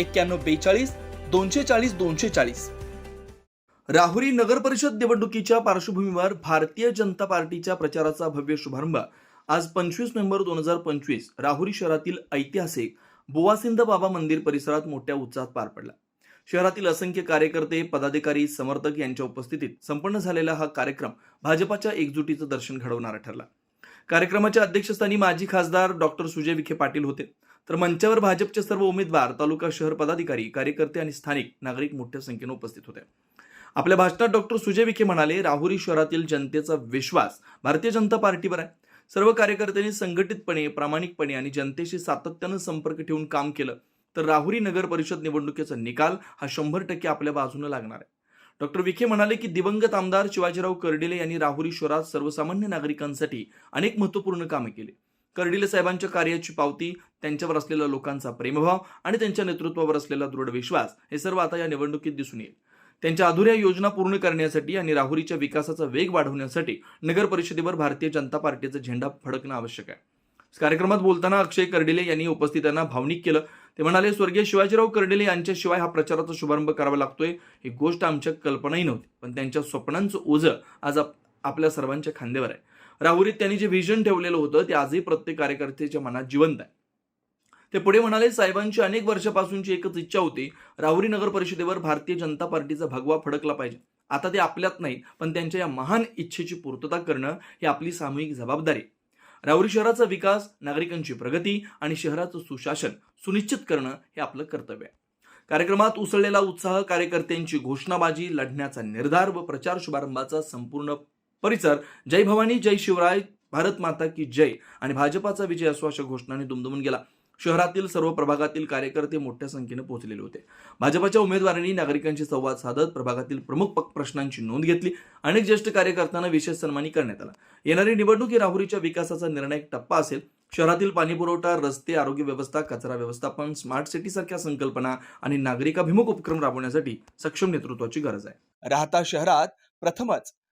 एक्क्याण्णव बेचाळीस दोनशे चाळीस दोनशे चाळीस. राहुरी नगर परिषद निवडणुकीच्या पार्श्वभूमीवर भारतीय जनता पार्टीच्या प्रचाराचा भव्य शुभारंभ. आज पंचवीस नोव्हेंबर दोन हजार पंचवीस राहुरी शहरातील ऐतिहासिक बुवासिंद बाबा मंदिर परिसरात मोठ्या उत्साहात पार पडला. शहरातील असंख्य कार्यकर्ते पदाधिकारी समर्थक यांच्या उपस्थितीत संपन्न झालेला हा कार्यक्रम भाजपाच्या एकजुटीचं दर्शन घडवणारा ठरला. कार्यक्रमाच्या अध्यक्षस्थानी माजी खासदार डॉक्टर सुजय विखे पाटील होते. तर मंचावर भाजपचे सर्व उमेदवार तालुका शहर पदाधिकारी कार्यकर्ते आणि स्थानिक नागरिक मोठ्या संख्येने उपस्थित होते. आपल्या भाषणात डॉक्टर सुजय विखे म्हणाले राहुरी शहरातील जनतेचा विश्वास भारतीय जनता पार्टीवर आहे. सर्व कार्यकर्त्यांनी संघटितपणे प्रामाणिकपणे आणि जनतेशी सातत्यानं संपर्क ठेवून काम केलं तर राहुरी नगर परिषद निवडणुकीचा निकाल हा शंभर टक्के आपल्या बाजूने लागणार आहे. डॉक्टर विखे म्हणाले की दिवंगत आमदार शिवाजीराव कर्डिले यांनी राहुरी शहरात सर्वसामान्य नागरिकांसाठी अनेक महत्त्वपूर्ण कामे केली. कर्डिले साहेबांच्या कार्याची पावती त्यांच्यावर असलेला लोकांचा प्रेमभाव आणि त्यांच्या नेतृत्वावर असलेला दृढ विश्वास हे सर्व आता या निवडणुकीत दिसून येईल. त्यांच्या अधुऱ्या योजना पूर्ण करण्यासाठी आणि राहुरीच्या विकासाचा वेग वाढवण्यासाठी नगर परिषदेवर भारतीय जनता पार्टीचा झेंडा फडकणं आवश्यक आहे. कार्यक्रमात बोलताना अक्षय कर्डिले यांनी उपस्थितांना भावनिक केलं. ते म्हणाले स्वर्गीय शिवाजीराव कर्डिले यांच्याशिवाय हा प्रचाराचा शुभारंभ करावा लागतोय ही गोष्ट आमच्या कल्पनाही नव्हती. पण त्यांच्या स्वप्नांचं ओझं आज आपल्या सर्वांच्या खांद्यावर आहे. राहुरीत त्यांनी जे व्हिजन ठेवलेलं होतं ते आजही प्रत्येक कार्यकर्त्याच्या मनात जिवंत आहे. ते पुढे म्हणाले साहेबांची अनेक वर्षापासूनची एकच इच्छा होती राहुरी नगर परिषदेवर भारतीय जनता पार्टीचा भगवा फडकला पाहिजे. आता ते आपल्यात नाही पण त्यांच्या या महान इच्छेची पूर्तता करणं ही आपली सामूहिक जबाबदारी राहुरी शहराचा विकास नागरिकांची प्रगती आणि शहराचं सुशासन सुनिश्चित करणं हे आपलं कर्तव्य आहे. कार्यक्रमात उसळलेला उत्साह कार्यकर्त्यांची घोषणाबाजी लढण्याचा निर्धार व प्रचार शुभारंभाचा संपूर्ण परिसर जय भवानी जय शिवराय भारत माता की जय. आणि भाजपाचा विजय असो अशा घोषणाने दुमदुमून गेला. शहरातील सर्व प्रभागातील कार्यकर्ते मोठ्या संख्येने पोहोचलेले होते. भाजपाच्या उमेदवारांनी नागरिकांशी संवाद साधत प्रभागातील प्रमुख प्रश्नांची नोंद घेतली अनेक ज्येष्ठ कार्यकर्त्यांना विशेष सन्मानी करण्यात आला. येणारी निवडणूक ही राहुरीच्या विकासाचा निर्णायक टप्पा असेल. शहरातील पाणीपुरवठा रस्ते आरोग्य व्यवस्था कचरा व्यवस्थापन स्मार्ट सिटी सारख्या संकल्पना आणि नागरिकाभिमुख उपक्रम राबवण्यासाठी सक्षम नेतृत्वाची गरज आहे. राहता शहरात प्रथमच